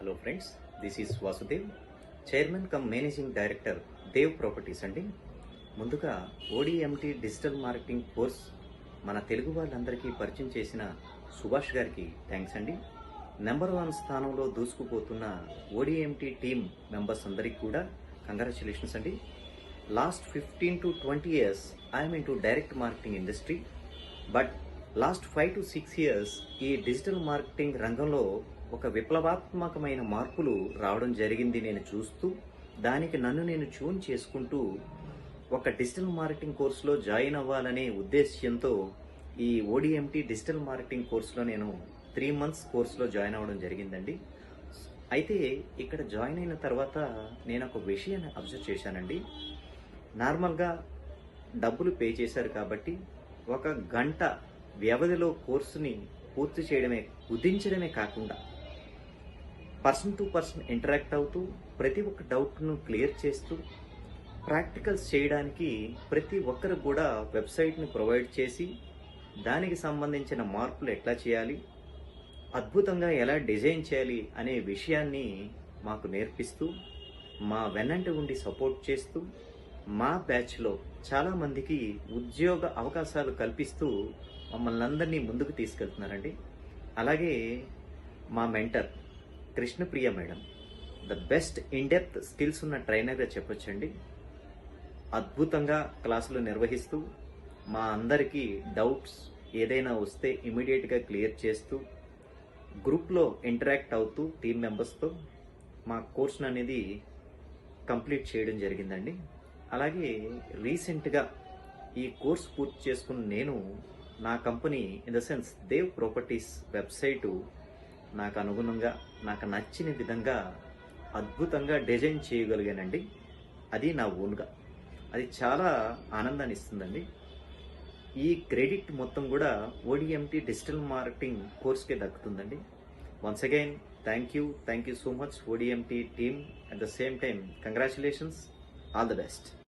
Hello friends this is Vasudev chairman cum managing director Dev properties అండి. ముందుగా ODMT digital marketing course మన తెలుగు వాళ్ళందరికీ పరిచయం చేసిన సుభాష్ గారికి థ్యాంక్స్ అండి. నెంబర్ వన్ స్థానంలో దూసుకుపోతున్న ఓడిఎంటీ టీమ్ మెంబర్స్ అందరికీ కూడా కంగ్రాచులేషన్స్ అండి. Last fifteen to twenty years I'm in to direct marketing industry but last five to six years ఈ డిజిటల్ మార్కెటింగ్ రంగంలో ఒక విప్లవాత్మకమైన మార్పులు రావడం జరిగింది నేను చూస్తూ దానికి నన్ను నేను ట్యూన్ చేసుకుంటూ ఒక డిజిటల్ మార్కెటింగ్ కోర్సులో జాయిన్ అవ్వాలనే ఉద్దేశ్యంతో ఈ ఓడిఎంటీ డిజిటల్ మార్కెటింగ్ కోర్సులో నేను త్రీ మంత్స్ కోర్సులో జాయిన్ అవ్వడం జరిగిందండి. అయితే ఇక్కడ జాయిన్ అయిన తర్వాత నేను ఒక విషయాన్ని అబ్జర్వ్ చేశానండి. నార్మల్గా డబ్బులు పే చేశారు కాబట్టి ఒక గంట వ్యవధిలో కోర్సుని పూర్తి చేయడమే కుదించడమే కాకుండా పర్సన్ టు పర్సన్ ఇంటరాక్ట్ అవుతూ ప్రతి ఒక్క డౌట్ను క్లియర్ చేస్తూ ప్రాక్టికల్స్ చేయడానికి ప్రతి ఒక్కరు కూడా వెబ్సైట్ని ప్రొవైడ్ చేసి దానికి సంబంధించిన మార్పులు ఎట్లా చేయాలి అద్భుతంగా ఎలా డిజైన్ చేయాలి అనే విషయాన్ని మాకు నేర్పిస్తూ మా వెన్నంటి ఉండి సపోర్ట్ చేస్తూ మా బ్యాచ్లో చాలామందికి ఉద్యోగ అవకాశాలు కల్పిస్తూ మమ్మల్ని అందరినీ ముందుకు తీసుకెళ్తున్నారండి. అలాగే మా mentor Krishnapriya madam the best in depth skills ఉన్న ట్రైనర్గా చెప్పొచ్చండి. అద్భుతంగా క్లాసులు నిర్వహిస్తూ మా అందరికీ డౌట్స్ ఏదైనా వస్తే ఇమీడియట్గా క్లియర్ చేస్తూ గ్రూప్లో ఇంటరాక్ట్ అవుతూ టీం మెంబర్స్తో మా కోర్సును అనేది కంప్లీట్ చేయడం జరిగిందండి. అలాగే రీసెంట్గా ఈ కోర్స్ పూర్తి చేసుకున్న నేను నా company in the sense Dev properties website నాకు అనుగుణంగా నాకు నచ్చిన విధంగా అద్భుతంగా డిజైన్ చేయగలిగానండి. అది నా ఓన్గా. అది చాలా ఆనందాన్ని ఇస్తుందండి. ఈ క్రెడిట్ మొత్తం కూడా ఓడిఎంటీ డిజిటల్ మార్కెటింగ్ కోర్స్కే దక్కుతుందండి. Once again thank you thank you so much ODMT team at the same time congratulations all the best